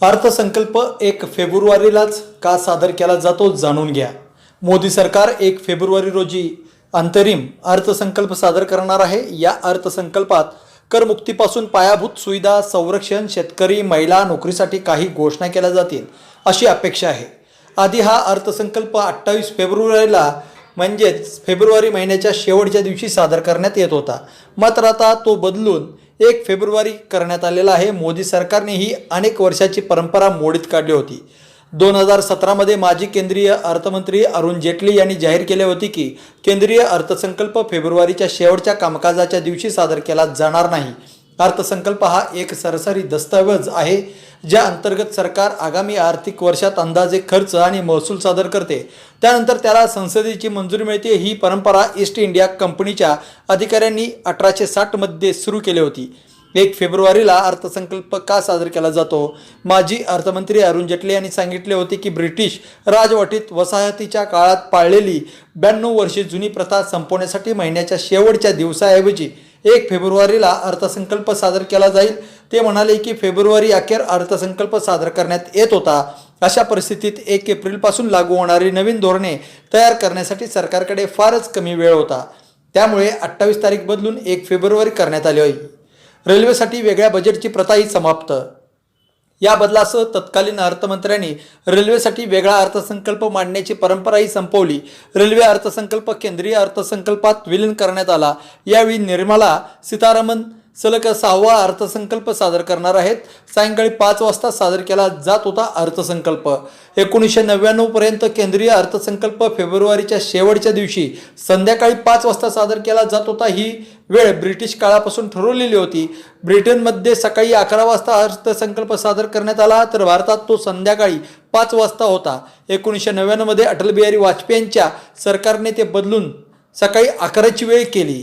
अर्थसंकल्प एक फेब्रुवारीलाच का सादर केला जातो जाणून घ्या. मोदी सरकार एक फेब्रुवारी रोजी अंतरिम अर्थसंकल्प सादर करणार आहे. या अर्थसंकल्पात करमुक्तीपासून पायाभूत सुविधा संरक्षण शेतकरी महिला नोकरीसाठी काही घोषणा केल्या जातील अशी अपेक्षा आहे. आधी हा अर्थसंकल्प अठ्ठावीस फेब्रुवारीला म्हणजेच फेब्रुवारी महिन्याच्या शेवटच्या दिवशी सादर करण्यात येत होता. मात्र आता तो बदलून एक फेब्रुवारी करण्यात आलेला आहे. मोदी सरकारने ही अनेक वर्षाची परंपरा मोडीत काढली होती. दोन हजार सतरामध्ये माजी केंद्रीय अर्थमंत्री अरुण जेटली यांनी जाहीर केले होते की केंद्रीय अर्थसंकल्प फेब्रुवारीच्या शेवटच्या कामकाजाच्या दिवशी सादर केला जाणार नाही. अर्थसंकल्प हा एक सरसरी दस्तऐवज आहे ज्या अंतर्गत सरकार आगामी आर्थिक वर्षात अंदाजे खर्च आणि महसूल सादर करते. त्यानंतर त्याला संसदेची मंजुरी मिळते. ही परंपरा ईस्ट इंडिया कंपनीच्या अधिकाऱ्यांनी अठराशे साठमध्ये सुरू केली होती. एक फेब्रुवारीला अर्थसंकल्प का सादर केला जातो? माजी अर्थमंत्री अरुण जेटली यांनी सांगितले होते की ब्रिटिश राजवटीत वसाहतीच्या काळात पाळलेली ब्याण्णव वर्षे जुनी प्रथा संपवण्यासाठी महिन्याच्या शेवटच्या दिवसाऐवजी एक फेब्रुवारीला अर्थसंकल्प सादर केला जाईल. ते म्हणाले की फेब्रुवारी अखेर अर्थसंकल्प सादर करण्यात येत होता. अशा परिस्थितीत एक एप्रिलपासून लागू होणारी नवीन धोरणे तयार करण्यासाठी सरकारकडे फारच कमी वेळ होता. त्यामुळे अठ्ठावीस तारीख बदलून एक फेब्रुवारी करण्यात आली होई रेल्वेसाठी वेगळ्या बजेटची प्रथाही समाप्त या बदलासह तत्कालीन अर्थमंत्र्यांनी रेल्वेसाठी वेगळा अर्थसंकल्प मांडण्याची परंपराही संपवली. रेल्वे अर्थसंकल्प केंद्रीय अर्थसंकल्पात विलीन करण्यात आला. यावेळी निर्मला सीतारामन सलग सहावा अर्थसंकल्प सादर करणार आहेत. सायंकाळी पाच वाजता सादर केला जात होता अर्थसंकल्प. एकोणीसशे नव्याण्णवपर्यंत केंद्रीय अर्थसंकल्प फेब्रुवारीच्या शेवटच्या दिवशी संध्याकाळी पाच वाजता सादर केला जात होता. ही वेळ ब्रिटिश काळापासून ठरवलेली होती. ब्रिटनमध्ये सकाळी अकरा वाजता अर्थसंकल्प सादर करण्यात आला तर भारतात तो संध्याकाळी पाच वाजता होता. एकोणीसशे नव्याण्णवमध्ये अटल बिहारी वाजपेयींच्या सरकारने ते बदलून सकाळी अकराची वेळ केली.